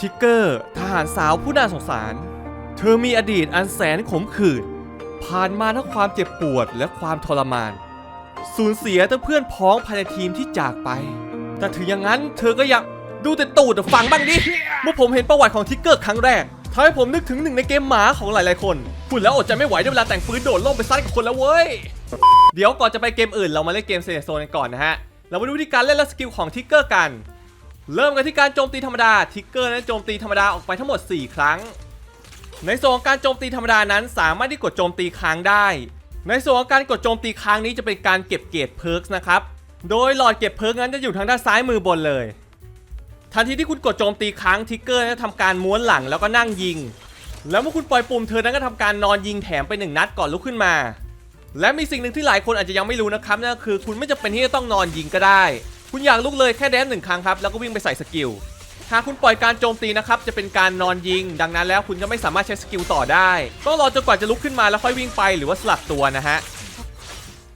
ทิกเกอร์ทหารสาวผู้น่าสงสาร เธอมีอดีตอันแสนขมขื่นผ่านมาทั้งความเจ็บปวดและความทรมาน สูญเสียทั้งเพื่อนพ้องภายในทีมที่จากไป แต่ถึงอย่างนั้นเธอก็ยังดูแต่ตูดฟังบ้างดิ เมื่อผมเห็นประวัติของทิกเกอร์ครั้งแรกทำให้ผมนึกถึงหนึ่งในเกมหมาของหลายๆ คนพูดแล้วอดใจไม่ไหวด้วยเวลาแต่งปืนโดดล่มไปซัดกับคนแล้วเว้ย เดี๋ยวก่อนจะไปเกมอื่นเรามาเล่นเกมเซนโซนกันก่อนนะฮะ เรามาดูวิธีการเล่นและสกิลของทิกเกอร์กัน เริ่มกันที่การโจมตีธรรมดา ทิกเกอร์นั้นโจมตีธรรมดาออกไปทั้งหมด 4 ครั้ง ในส่วนของการโจมตีธรรมดานั้นสามารถที่กดโจมตีค้างได้ ในส่วนของการกดโจมตีค้างนี้จะเป็นการเก็บเกรดเพิร์กนะครับ โดยหลอดเก็บเพิร์กนั้นจะอยู่ทางด้านซ้ายมือบนเลย ทันทีที่คุณกดโจมตีค้างทิกเกอร์นั้นจะทำการม้วนหลังแล้วก็นั่งยิง แล้วเมื่อคุณปล่อยปุ่มเธอนั้นก็ทำการนอนยิงแถมไปหนึ่งนัดก่อนลุกขึ้นมา และมีสิ่งหนึ่งที่หลายคนอาจจะยังไม่รู้นะครับนั่นก็คือ คุณไม่จำเป็นที่จะต้องนอนยิงก็ได้ คุณอยากลุกเลยแค่แดนหนึ่งครั้งครับแล้วก็วิ่งไปใส่สกิลหากคุณปล่อยการโจมตีนะครับจะเป็นการนอนยิง ดังนั้นแล้วคุณจะไม่สามารถใช้สกิลต่อได้ต้องรอจนกว่าจะลุกขึ้นมาแล้วค่อยวิ่งไปหรือว่าสลับตัวนะฮะ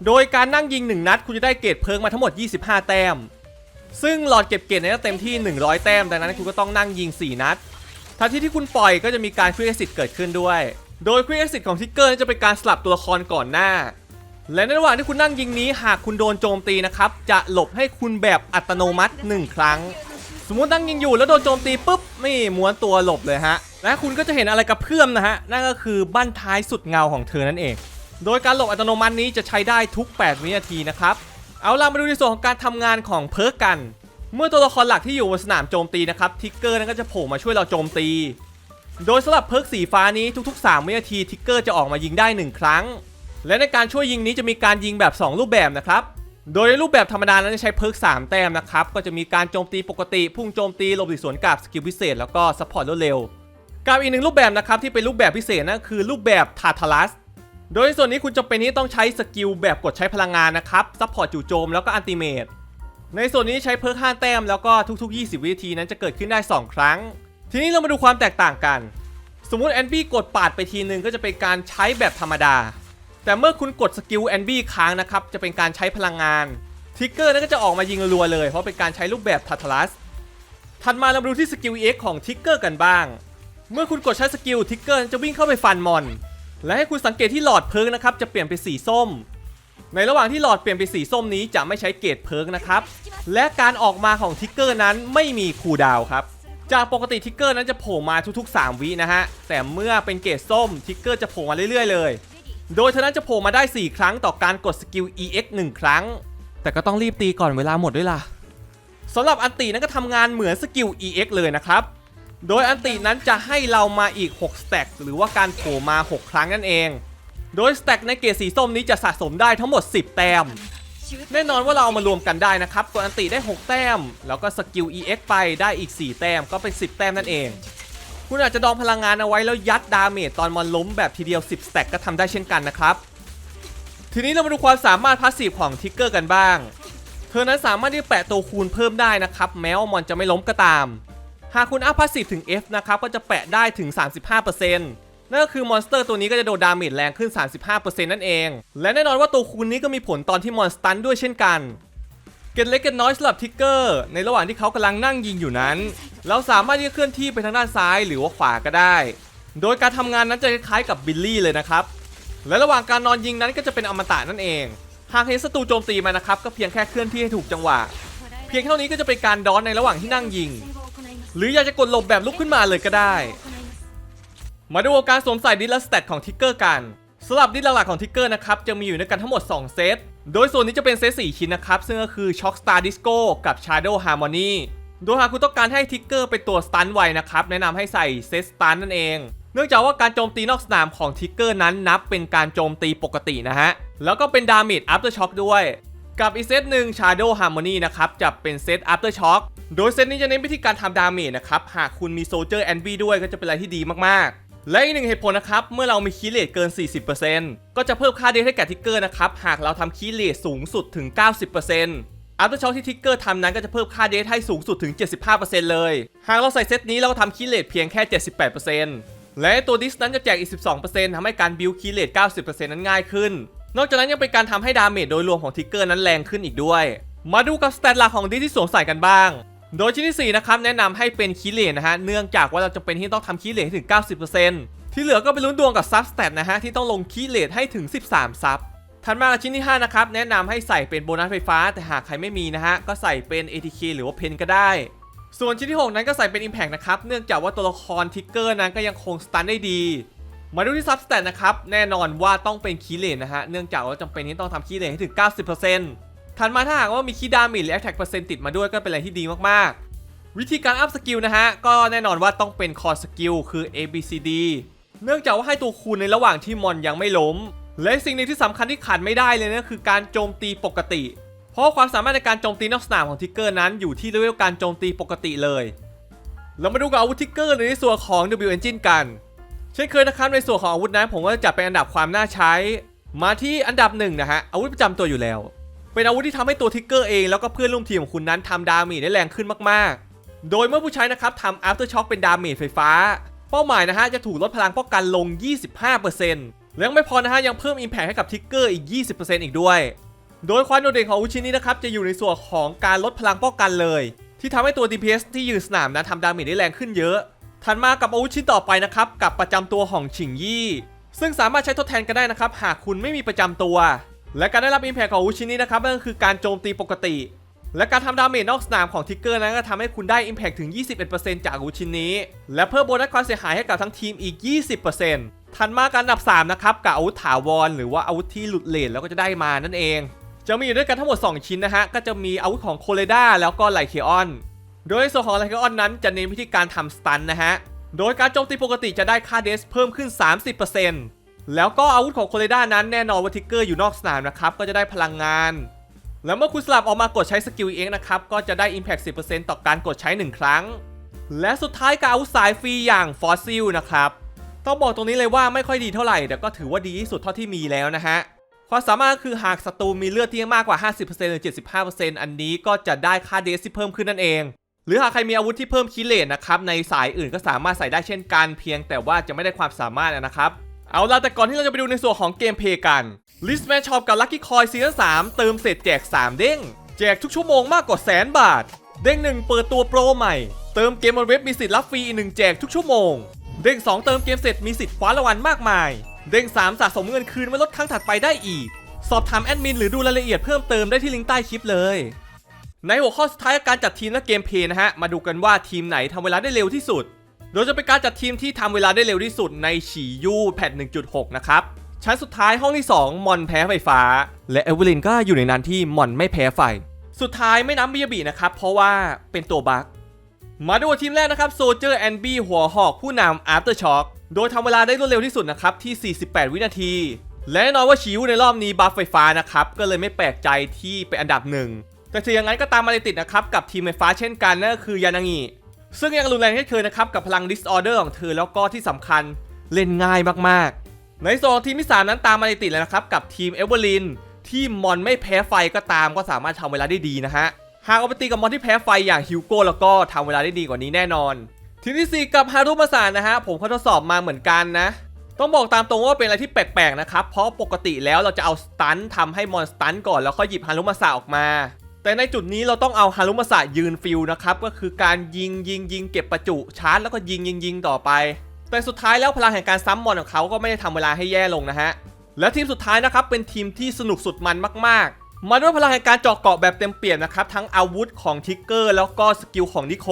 โดยการนั่งยิง 1 นัดคุณจะได้เกรดเพิงมาทั้งหมด 25 แต้ม ซึ่งหลอดเก็บเกรดเนี่ยจะเต็มที่ 100 แต้ม ดังนั้นคุณก็ต้องนั่งยิง 4 นัดทันทีที่คุณปล่อยก็จะมีการควิกเอซิตเกิดขึ้นด้วย โดยควิกเอซิตของทิกเกอร์จะเป็นการสลับตัวละครก่อนหน้า และในระหว่างที่คุณนั่งยิงนี้หากคุณโดนโจมตีนะครับ จะหลบให้คุณแบบอัตโนมัติ 1 ครั้ง สมมุตินั่งยิงอยู่แล้วโดนโจมตีปุ๊บนี่ม้วนตัวหลบเลยฮะ และคุณก็จะเห็นอะไรกับเพื่อมนะฮะ นั่นก็คือบั้นท้ายสุดเงาของเธอนั่นเอง โดยการหลบอัตโนมัตินี้จะใช้ได้ทุก 8 วินาทีนะครับ เอาล่ะมาดูในส่วนของการทำงานของเพิร์กกัน เมื่อตัวละครหลักที่อยู่บนสนามโจมตีนะครับทิกเกอร์นั้นก็จะโผล่มาช่วยเราโจมตี โดยสำหรับเพิร์กสีฟ้านี้ทุก ๆ 3 วินาทีทิกเกอร์จะออกมายิงได้ 1 ครั้ง และในการช่วยยิงนี้จะมีการยิงแบบ 2 รูปแบบนะครับโดยในรูปแบบธรรมดานั้นจะใช้เพิร์ก3แต้มนะครับ ก็จะมีการโจมตีปกติ พุ่งโจมตีหลบหลีกสวนกับสกิลพิเศษ แล้วก็ซัพพอร์ตรวดเร็วกับอีกหนึ่งรูปแบบนะครับที่เป็นรูปแบบพิเศษนั่นคือรูปแบบทาทารัส โดยในส่วนนี้คุณจะเป็นที่ต้องใช้สกิลแบบกดใช้พลังงานนะครับซัพพอร์ตจู่โจมแล้วก็อันติเมตในส่วนนี้ใช้เพิร์ก5แต้มแล้วก็ทุก ๆ 20 วินาทีนั้นจะเกิดขึ้นได้ 2 ครั้ง ทีนี้เรามาดูความแตกต่างกัน สมมุติแอนบี้กดปาดไปทีนึงก็จะเป็นการใช้แบบธรรมดา แต่เมื่อคุณกดสกิลแอนบี้ค้างนะครับจะเป็นการใช้พลังงานทิกเกอร์นั้นก็จะออกมายิงรัวเลย เพราะเป็นการใช้รูปแบบทัทลัสถัดมาเรามาดูที่สกิล EX ของทิกเกอร์กันบ้าง เมื่อคุณกดใช้สกิลทิกเกอร์จะวิ่งเข้าไปฟันมอน และให้คุณสังเกตที่หลอดเพิร์กนะครับจะเปลี่ยนเป็นสีส้ม ในระหว่างที่หลอดเปลี่ยนเป็นสีส้มนี้จะไม่ใช้เกรดเพิร์กนะครับและการออกมาของทิกเกอร์นั้นไม่มีคูลดาวครับจากปกติทิกเกอร์นั้นจะโผล่มาทุกๆ 3 วินะฮะแต่เมื่อเป็นเกรดส้มทิกเกอร์จะโผล่มาเรื่อยๆเลย โดยเท่านั้นจะโผล่มาได้ 4 ครั้งต่อการกดสกิล EX 1 ครั้ง แต่ก็ต้องรีบตีก่อนเวลาหมดด้วยล่ะสำหรับอันตินั้นก็ทำงานเหมือนสกิล EX เลยนะครับ โดยอันตินั้นจะให้เรามาอีก6สแต็กหรือว่าการโผล่มา 6 ครั้งนั่นเอง โดยสแต็กในเกรดสีส้มนี้จะสะสมได้ทั้งหมด 10 แต้ม แน่นอนว่าเราเอามารวมกันได้นะครับ กดอันติได้ 6 แต้ม แล้วก็สกิล EX ไปได้อีก 4 แต้มก็เป็น 10 แต้มนั่นเอง คุณอาจจะดองพลังงานเอาไว้แล้วยัดดาเมจตอนมันล้มแบบทีเดียว 10สแต็กก็ทำได้เช่นกันนะครับ ทีนี้เรามาดูความสามารถพาสซีฟของทิกเกอร์กันบ้าง เธอนั้นสามารถที่แปะตัวคูณเพิ่มได้นะครับ แม้ว่ามอนจะไม่ล้มก็ตาม หากคุณอัพพาสซีฟถึง F นะครับก็จะแปะได้ถึง 35%นั่นก็คือมอนสเตอร์ตัวนี้ก็จะโดนดาเมจแรงขึ้น 35%นั่นเอง และแน่นอนว่าตัวคูณนี้ก็มีผลตอนที่มอนสตันด้วยเช่นกัน เกตเล็กเกตน้อยสำหรับทิกเกอร์ในระหว่างที่เขากำลังนั่งยิงอยู่นั้น เราสามารถที่จะเคลื่อนที่ไปทางด้านซ้ายหรือว่าขวาก็ได้ โดยการทำงานนั้นจะคล้ายๆกับบิลลี่เลยนะครับ และระหว่างการนอนยิงนั้นก็จะเป็นอมตะนั่นเอง หากเห็นศัตรูโจมตีมานะครับก็เพียงแค่เคลื่อนที่ให้ถูกจังหวะ เพียงเท่านี้ก็จะเป็นการดอนในระหว่างที่นั่งยิง หรืออยากจะกดหลบแบบลุกขึ้นมาเลยก็ได้ มาดูการสวมใส่ดิสและสเตตของทิกเกอร์กันสำหรับดิสหลักๆของทิกเกอร์นะครับจะมีอยู่ในกันทั้งหมด 2 เซต โดยส่วนนี้จะเป็นเซต4ชิ้นนะครับ ซึ่งก็คือ Shock Star Disco กับ Shadow Harmony โดยหากคุณต้องการให้ทิกเกอร์เป็นตัวสตันไวนะครับ แนะนำให้ใส่เซตสตันนั่นเอง เนื่องจากว่าการโจมตีนอกสนามของทิกเกอร์นั้นนับเป็นการโจมตีปกตินะฮะ แล้วก็เป็นดาเมจ After Shock ด้วย กับอีกเซตหนึ่ง Shadow Harmony นะครับ จะเป็นเซต After Shock โดยเซตนี้จะเน้นไปที่การทำดาเมจนะครับ หากคุณมี Soldier Envy ด้วยก็จะเป็นอะไรที่ดีมากๆ และอีกหนึ่งเหตุผลนะครับ เมื่อเรามีคีเลทเกิน 40%ก็จะเพิ่มค่าเดทให้แก่ทิกเกอร์นะครับ หากเราทำคีเลทสูงสุดถึง 90% After Shock ที่ทิกเกอร์ทำนั้นก็จะเพิ่มค่าเดทให้สูงสุดถึง 75%เลย หากเราใส่เซตนี้เราก็ทำคีเลทเพียงแค่ 78%และตัวดิสนั้นจะแจกอีก 12%ทำให้การบิลคีเลท90%นั้นง่ายขึ้น นอกจากนั้นยังเป็นการทำให้ดาเมจโดยรวมของทิกเกอร์นั้นแรงขึ้นอีกด้วย มาดูกับสเตตหลักของดิสที่สวมใส่กันบ้าง โดยชิ้นที่ 4 นะครับ แนะนำให้เป็นคีเลนนะฮะ เนื่องจากว่าเราจะเป็นที่ต้องทำคีเลนให้ถึง 90%ที่เหลือก็ไปลุ้นดวงกับซับสแตทนะฮะ ที่ต้องลงคีเลนให้ถึง 13 ซับถัดมาชิ้นที่ 5 นะครับ แนะนำให้ใส่เป็นโบนัสไฟฟ้า แต่หากใครไม่มีนะฮะ ก็ใส่เป็น ATK หรือว่าเพนก็ได้ ส่วนชิ้นที่ 6 นั้นก็ใส่เป็น Impact นะครับ เนื่องจากว่าตัวละครทิกเกอร์นั้นก็ยังคงสตันได้ดีมาดูที่ซับสแตทนะครับ แน่นอนว่าต้องเป็นคีเลนนะฮะ เนื่องจากว่าจำเป็นที่ต้องทำคีเลนให้ถึง 90% ถัดมาถ้าหากว่ามีคีย์ดาเมจหรือ Attack เปอร์เซ็นต์ติดมาด้วยก็เป็นอะไรที่ดีมากๆ วิธีการอัพสกิลนะฮะ ก็แน่นอนว่าต้องเป็นคอร์สกิลคือ A B C D เนื่องจากว่าให้ตัวคูณในระหว่างที่มอนยังไม่ล้ม และสิ่งหนึ่งที่สำคัญที่ขาดไม่ได้เลยนะคือการโจมตีปกติ เพราะความสามารถในการโจมตีนอกสนามของทิกเกอร์นั้นอยู่ที่เลเวลการโจมตีปกติเลย เรามาดูกับอาวุธทิกเกอร์ในส่วนของ W Engine กัน เช่นเคยนะครับในส่วนของอาวุธนั้นผมก็จะจัดเป็นอันดับความน่าใช้ มาที่อันดับหนึ่งนะฮะอาวุธประจำตัวอยู่แล้ว เป็นอาวุธที่ทำให้ตัวทิกเกอร์เองแล้วก็เพื่อนร่วมทีมของคุณนั้นทำดาเมจได้แรงขึ้นมากๆ โดยเมื่อผู้ใช้นะครับทำ after shock เป็นดาเมจไฟฟ้า เป้าหมายนะฮะจะถูกลดพลังป้องกันลง 25%และยังไม่พอนะฮะยังเพิ่ม impact ให้กับทิกเกอร์อีก 20%อีกด้วย โดยความโดดเด่นของอาวุธชิ้นนี้นะครับจะอยู่ในส่วนของการลดพลังป้องกันเลย ที่ทำให้ตัว DPS ที่ยืนสนามนะทำดาเมจได้แรงขึ้นเยอะ ถัดมากับอาวุธชิ้นต่อไปนะครับกับประจำตัวของฉิงยี่ ซึ่งสามารถใช้ทดแทนกันได้นะครับหากคุณไม่มีประจำตัว และการได้รับ impact ของอาวุธชิ้นนี้นะครับนั่นก็คือการโจมตีปกติ และการทำดาเมจนอกสนามของทิกเกอร์นั้นก็ทำให้คุณได้ impact ถึง 21%จากอาวุธชิ้นนี้ และเพิ่มโบนัสความเสียหายให้กับทั้งทีมอีก 20%ถัดมาการอันดับ 3 นะครับกับอาวุธถาวรหรือว่าอาวุธที่หลุดเลนแล้วก็จะได้มานั่นเอง จะมีอยู่ด้วยกันทั้งหมด 2 ชิ้นนะฮะก็จะมีอาวุธของโคเลดาแล้วก็ไลเคออนโดยส่วนของไลเคออนนั้นจะเน้นวิธีการทำสตันนะฮะโดยการโจมตีปกติจะได้ค่าเดสเพิ่มขึ้น 30% แล้วก็อาวุธของโคเลด้านั้นแน่นอนว่าทิกเกอร์อยู่นอกสนามนะครับก็จะได้พลังงาน แล้วเมื่อคุณสลับออกมากดใช้สกิลเองนะครับก็จะได้ Impact 10%ต่อการกดใช้ 1 ครั้ง และสุดท้ายกับอาวุธสายฟรีอย่างฟอสซิลนะครับต้องบอกตรงนี้เลยว่าไม่ค่อยดีเท่าไหร่ แต่ก็ถือว่าดีที่สุดเท่าที่มีแล้วนะฮะความสามารถคือหากศัตรูมีเลือดที่มากกว่า 50%หรือ 75%อันนี้ก็จะได้ค่าเดสที่เพิ่มขึ้นนั่นเอง หรือหากใครมีอาวุธที่เพิ่มคิเลนนะครับในสายอื่นก็สามารถใส่ได้เช่นกันเพียงแต่ว่าจะไม่ได้ความสามารถนะครับ เอาล่ะแต่ก่อนที่เราจะไปดูในส่วนของเกมเพย์กัน List Match Shop กับ Lucky Coin ซีซั่น3เติมเสร็จแจก 3 เด้ง แจกทุกชั่วโมงมากกว่าแสนบาท เด้ง 1 เปิดตัวโปรใหม่ เติมเกมบนเว็บมีสิทธิ์รับฟรีอีกหนึ่งแจกทุกชั่วโมง เด้ง 2 เติมเกมเสร็จมีสิทธิ์คว้ารางวัลมากมาย เด้ง 3 สะสมเงินคืนไว้ลดครั้งถัดไปได้อีก สอบถามแอดมินหรือดูรายละเอียดเพิ่มเติมได้ที่ลิงก์ใต้คลิปเลย ในหัวข้อสุดท้ายการจัดทีมและเกมเพย์นะฮะมาดูกันว่าทีมไหนทำเวลาได้เร็วที่สุด โดยจะเป็นการจัดทีมที่ทำเวลาได้เร็วที่สุดในฉียูแพท1.6 นะครับชั้นสุดท้ายห้องที่ 2 มอนแพ้ไฟฟ้า และเอเวลินก็อยู่ในนั้นที่มอนไม่แพ้ไฟ สุดท้ายไม่นับมิยาบินะครับ เพราะว่าเป็นตัวบั๊กมาดูทีมแรกนะครับโซเจอร์แอนบี้หัวหอกผู้นำ After Shock โดยทำเวลาได้รวดเร็วที่สุดนะครับที่ 48 วินาที และแน่นอนว่าชิวในรอบนี้บัฟไฟฟ้านะครับ ก็เลยไม่แปลกใจที่เป็นอันดับหนึ่งแต่ถึงอย่างนั้นก็ตามมาติดนะครับ กับทีมไฟฟ้าเช่นกันนั่นก็คือยานางิ ซึ่งยังรุนแรงเช่นเคยนะครับกับพลัง Disorder ของเธอแล้วก็ที่สำคัญเล่นง่ายมากๆ ในโซนทีมที่ 3 นั้นตามมาติดเลยนะครับกับทีมเอเวอร์ลินที่มอนไม่แพ้ไฟก็ตามก็สามารถทำเวลาได้ดีนะฮะ หากเอาไปตีกับมอนที่แพ้ไฟอย่างฮิวโก้แล้วก็ทำเวลาได้ดีกว่านี้แน่นอน ทีมที่ 4 กับฮารุมาสานะฮะผมก็ทดสอบมาเหมือนกันนะ ต้องบอกตามตรงว่าเป็นอะไรที่แปลกๆนะครับเพราะปกติแล้วเราจะเอาสตันทำให้มอนสตันก่อนแล้วค่อยหยิบฮารุมาสาออกมา แต่ในจุดนี้เราต้องเอาฮารุมาสะยืนฟิลนะครับ ก็คือการยิงยิงยิงเก็บประจุชาร์จแล้วก็ยิงยิงยิงต่อไป แต่สุดท้ายแล้วพลังแห่งการซ้ำมอนของเขาก็ไม่ได้ทำเวลาให้แย่ลงนะฮะ และทีมสุดท้ายนะครับเป็นทีมที่สนุกสุดมันมากๆ มาด้วยพลังแห่งการเจาะเกาะแบบเต็มเปี่ยมนะครับทั้งอาวุธของทิกเกอร์แล้วก็สกิลของนิโค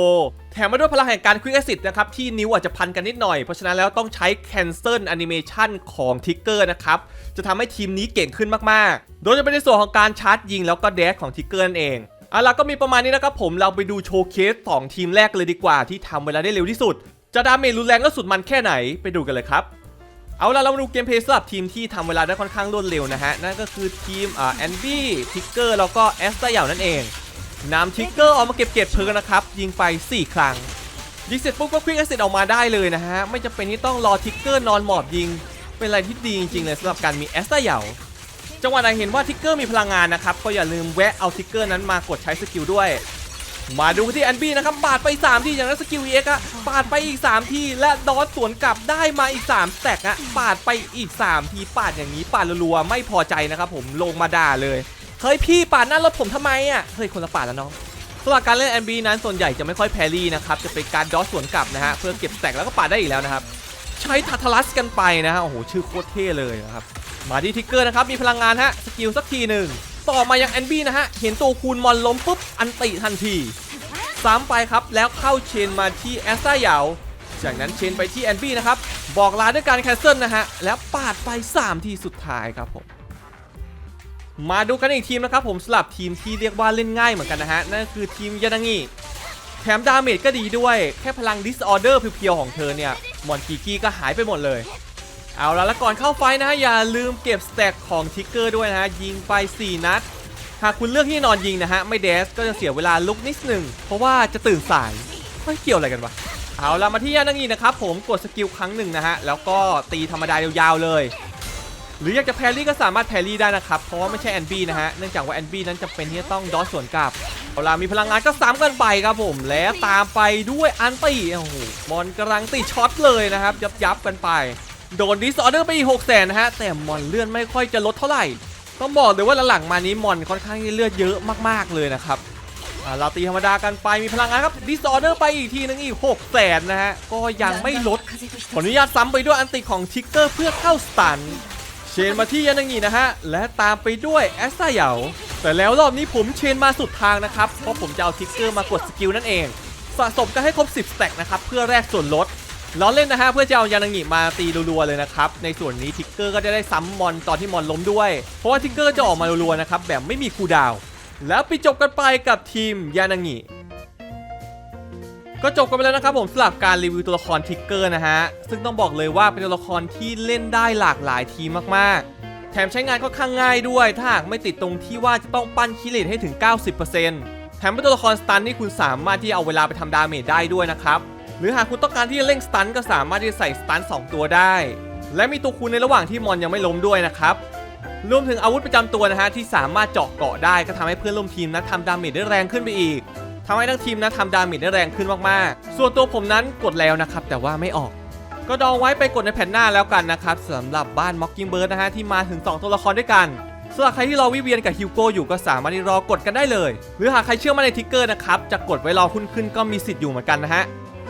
ถมมาด้วยพลังแห่งการควิกแอซิดนะครับที่นิ้วอาจจะพันกันนิดหน่อย เพราะฉะนั้นแล้วต้องใช้ Cancel Animation ของทิกเกอร์นะครับจะทำให้ทีมนี้เก่งขึ้นมากๆ โดยจะเป็นในส่วนของการชาร์จยิงแล้วก็แดชของทิกเกอร์นั่นเองเอาล่ะก็มีประมาณนี้นะครับผมเราไปดูโชว์เคสสองทีมแรกเลยดีกว่าที่ทำเวลาได้เร็วที่สุด จะดาเมจรุนแรงและสุดมันแค่ไหนไปดูกันเลยครับเอาล่ะเรามาดูเกมเพลย์สำหรับทีมที่ทำเวลาได้ค่อนข้างรวดเร็วนะฮะนั่นก็คือทีมอ่าแอนดี้ทิกเกอร์แล้วก็แอสตาเหย่านั่นเอง นำทิกเกอร์ออกมาเก็บเก็บเพลิงนะครับ ยิงไป 4 ครั้ง ยิงเสร็จปุ๊บก็ควิกแอสเซทออกมาได้เลยนะฮะ ไม่จำเป็นที่ต้องรอทิกเกอร์นอนหมอบยิง เป็นอะไรที่ดีจริงๆเลยสำหรับการมีแอสตาเหย่าจังหวะไหนเห็นว่าทิกเกอร์มีพลังงานนะครับ ก็อย่าลืมแวะเอาทิกเกอร์นั้นมากดใช้สกิลด้วย มาดูที่แอนบี้นะครับปาดไป 3 ทีอย่างนั้นสกิลเอ็กอะปาดไปอีก 3 ทีและดอสสวนกลับได้มาอีก3สแต็กอะปาดไปอีก 3 ทีปาดอย่างนี้ปาดรัวๆไม่พอใจนะครับผมลงมาด่าเลย เฮ้ยพี่ปาดหน้ารถผมทำไมอะเฮ้ยคนละปาดแล้วน้องสำหรับการเล่น NB นั้นส่วนใหญ่จะไม่ค่อยแพรี่นะครับจะเป็นการดอสสวนกลับนะฮะเพื่อเก็บแตกแล้วก็ปาดได้อีกแล้วนะครับใช้ทัทลัสกันไปนะฮะโอ้โหชื่อโคตรเท่เลยนะครับมาที่ทิกเกอร์นะครับมีพลังงานฮะสกิลสักทีหนึ่งต่อมายัง NB นะฮะเห็นตัวคูณมอนล้มปุ๊บอันติทันทีซ้ำไปครับแล้วเข้าเชนมาที่แอสตาเหยาจากนั้นเชนไปที่แอนบี้นะครับบอกลาด้วยการแคนเซิลนะฮะแล้วปาดไป 3 ทีสุดท้ายครับผม มาดูกันอีกทีมนะครับผมสลับทีมที่เรียกว่าเล่นง่ายเหมือนกันนะฮะ นั่นคือทีมยานางิแถมดาเมจก็ดีด้วย แค่พลังดิสออเดอร์เพียวๆของเธอเนี่ยมอนกีกี้ก็หายไปหมดเลย เอาละแล้วก่อนเข้าไฟนะฮะอย่าลืมเก็บสแต็กของทิกเกอร์ด้วยนะฮะ ยิงไป 4 นัด หากคุณเลือกที่นอนยิงนะฮะ ไม่เดสก็จะเสียเวลาลุกนิดหนึ่งเพราะว่าจะตื่นสายไม่เกี่ยวอะไรกันวะเอาละมาที่ยานางินะครับผมกดสกิลครั้งหนึ่งนะฮะแล้วก็ตีธรรมดายาวๆเลย หรืออยากจะแพรี่ก็สามารถแพรี่ได้นะครับ เพราะว่าไม่ใช่แอนบี้นะฮะ เนื่องจากว่าแอนบี้นั้นจะเป็นที่จะต้องดอสสวนกลับเอาล่ะมีพลังงานก็ซ้ำกันไปครับผม แล้วตามไปด้วยอันตีโอ้โหมอนกำลังตีช็อตเลยนะครับ ยับยับกันไป โดนดิสออเดอร์ไปอีกหกแสนนะฮะ แต่มอนเลื่อนไม่ค่อยจะลดเท่าไหร่ ต้องบอกเลยว่าหลังๆมานี้มอนค่อนข้างที่เลือดเยอะมากๆเลยนะครับเราตีธรรมดากันไปมีพลังงานครับดิสออเดอร์ไปอีกทีนึงอีก6แสนนะฮะ ก็ยังไม่ลดขออนุญาตซ้ำไปด้วยอันติของทิกเกอร์เพื่อเข้าสตัน ชนมาที่ยานางินะฮะ และตามไปด้วยแอสซาเหยาแต่แล้วรอบนี้ผมเชนมาสุดทางนะครับ เพราะผมจะเอาทิกเกอร์มากดสกิลนั่นเอง สะสมกันให้ครบ 10สแต็กนะครับ เพื่อแลกส่วนลดล้อเล่นนะฮะ เพื่อจะเอายานางิมาตีรัวๆเลยนะครับ ในส่วนนี้ทิกเกอร์ก็จะได้ซ้ำมอนตอนที่มอนล้มด้วย เพราะว่าทิกเกอร์จะออกมารัวๆนะครับแบบไม่มีคูดาว แล้วไปจบกันไปกับทีมยานางิ ก็จบกันไปแล้วนะครับผมสำหรับการรีวิวตัวละครทิกเกอร์นะฮะ ซึ่งต้องบอกเลยว่าเป็นตัวละครที่เล่นได้หลากหลายทีมากๆ แถมใช้งานค่อนข้างง่ายด้วย ถ้าหากไม่ติดตรงที่ว่าจะต้องปั้นคิเลตให้ถึง 90%แถมเป็นตัวละครสตันที่คุณสามารถที่เอาเวลาไปทำดาเมจได้ด้วยนะครับ หรือหากคุณต้องการที่จะเร่งสตันก็สามารถที่จะใส่สตัน2ตัวได้ และมีตัวคูณในระหว่างที่มอนยังไม่ล้มด้วยนะครับรวมถึงอาวุธประจำตัวนะฮะที่สามารถเจาะเกาะได้ก็ทำให้เพื่อนร่วมทีมนั้นทำดาเมจได้แรงขึ้นไปอีก ทำให้ทั้งทีมนะทำดาเมจได้แรงขึ้นมากๆ ส่วนตัวผมนั้นกดแล้วนะครับ แต่ว่าไม่ออก ก็ดองไว้ไปกดในแผ่นหน้าแล้วกันนะครับสำหรับบ้าน Mockingbird นะฮะที่มาถึง 2 ตัวละครด้วยกันสำหรับใครที่รอวิเวียนกับฮิวโก้อยู่ก็สามารถที่รอกดกันได้เลย หรือหากใครเชื่อมันในทิกเกอร์นะครับจะกดไว้รอหุ้นขึ้นก็มีสิทธิ์อยู่เหมือนกันนะฮะ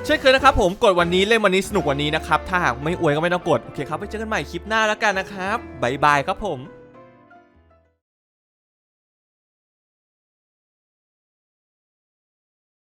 เช่นเคยนะครับผมกดวันนี้เล่นวันนี้สนุกวันนี้นะครับถ้าหากไม่อวยก็ไม่ต้องกดโอเคครับไว้เจอกันใหม่คลิปหน้าแล้วกันนะครับบ๊ายบายครับผม